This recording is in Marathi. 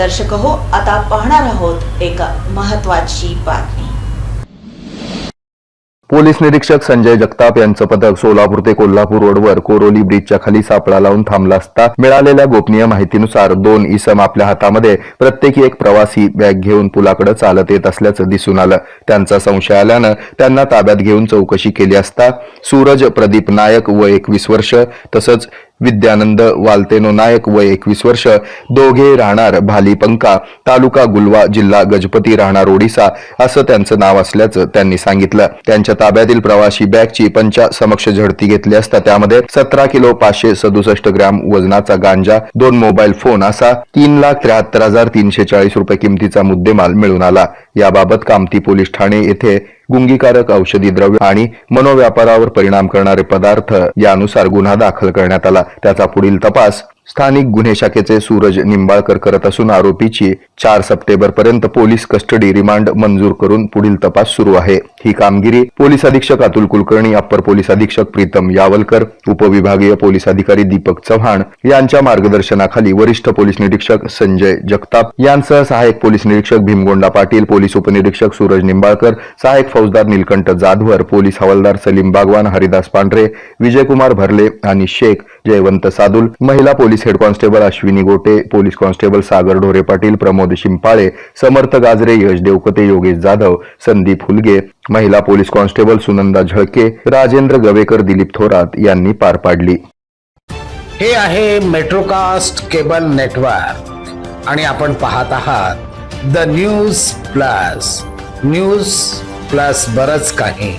दर्शक हो आता पाहणार आहोत एक महत्वाची बातमी. पोलीस निरीक्षक संजय जगताप यांचं पथक सोलापूर ते कोल्हापूर रोडवर कोरोली ब्रिजच्या खाली सापळा लावून थांबला असता मिळालेल्या गोपनीय माहितीनुसार दोन इसम आपल्या हातामध्ये प्रत्येकी एक प्रवासी बॅग घेऊन पुलाकडे चालत येत असल्याचं दिसून आलं. त्यांचा संशय आल्यानं त्यांना ताब्यात घेऊन चौकशी केली असता सूरज प्रदीप नायक व एकवीस वर्ष तसंच विद्यानंद वालतेनो नायक वय एकवीस वर्ष. दोघे राहणार भालीपंका तालुका गुलवा जिल्हा गजपती राहणार ओडिसा असं त्यांचं नाव असल्याचं त्यांनी सांगितलं. त्यांच्या ताब्यातील प्रवाशी बॅगची पंचा समक्ष झडती घेतली असता त्यामध्ये सतरा किलो पाचशे सदुसष्ट ग्रॅम वजनाचा गांजा दोन मोबाईल फोन असा तीन लाख त्र्याहत्तर हजार तीनशे चाळीस रुपये किमतीचा मुद्देमाल मिळून आला. याबाबत कामती पोलीस ठाणे येथे गुंगीकारक औषधी द्रव्य आणि मनोव्यापारावर परिणाम करणारे पदार्थ यानुसार गुन्हा दाखल करण्यात आला. त्याचा पुढील तपास स्थानिक गुन्हे शाखेचे सूरज निंबाळकर करत असून आरोपीची चार सप्टेंबर पर्यंत पोलीस कस्टडी रिमांड मंजूर करून पुढील तपास सुरू आहे. ही कामगिरी पोलीस अधीक्षक अतुल कुलकर्णी अप्पर पोलीस अधीक्षक प्रीतम यावलकर उपविभागीय पोलीस अधिकारी दीपक चव्हाण यांच्या मार्गदर्शनाखाली वरिष्ठ पोलीस निरीक्षक संजय जगताप यांसह सहाय्यक पोलीस निरीक्षक भीमगोंडा पाटील पोलीस उपनिरीक्षक सूरज निंबाळकर सहाय्यक फौजदार नीलकंठ जाधवर पोलीस हवालदार सलीम बागवान हरिदास पांढरे विजयकुमार भरले आणि शेख जयवंत सादुल महिला police police head constable Ashwini Gote police constable Sagar Dhore Patil Pramod शिंपाळे समर्थ गाजरे यश देवकते योगेश जाधव संदीप हुलगे महिला पोलीस कॉन्स्टेबल सुनंदा झळके राजेंद्र गवेकर दिलीप थोरात यांनी पार पाडली. हे आहे मेट्रोकास्ट केबल नेटवर्क. आणि आपण पाहत आहात the news plus. News plus बरच काही.